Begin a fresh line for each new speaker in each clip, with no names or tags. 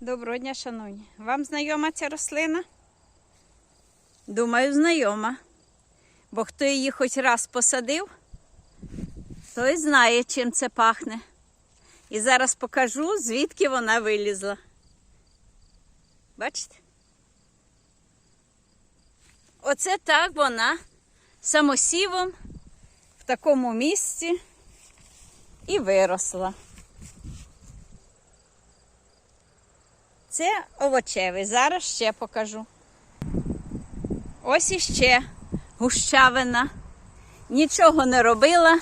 Доброго дня, шановні. Вам знайома ця рослина? Думаю, знайома. Бо хто її хоч раз посадив, той знає, чим це пахне. І зараз покажу, звідки вона вилізла. Бачите? Оце так вона самосівом в такому місці і виросла. Це овочевий. Зараз ще покажу. Ось іще гущавина. Нічого не робила.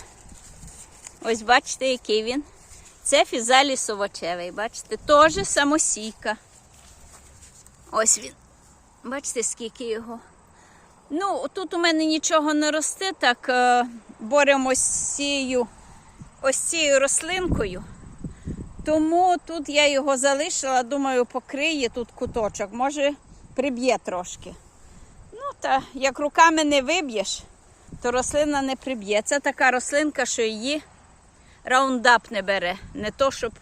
Ось бачите, який він. Це фізаліс овочевий. Бачите, теж самосійка. Ось він. Бачите, скільки його. Ну, тут у мене нічого не росте, так е, боремось з цією, ось цією рослинкою. Тому тут я його залишила, думаю, покриє тут куточок, може приб'є трошки. Ну, та як руками не виб'єш, то рослина не приб'є. Це така рослинка, що її раундап не бере, не то, щоб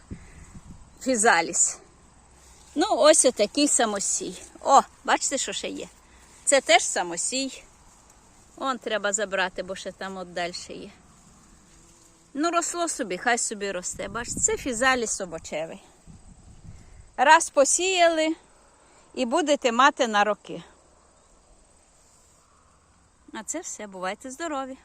фізаліс. Ну, ось отакий самосій. О, бачите, що ще є? Це теж самосій. Он треба забрати, бо ще там от далі є. Ну, росло собі, хай собі росте. Бачите, це фізаліс собачевий. Раз посіяли і будете мати на роки. А це все. Бувайте здорові!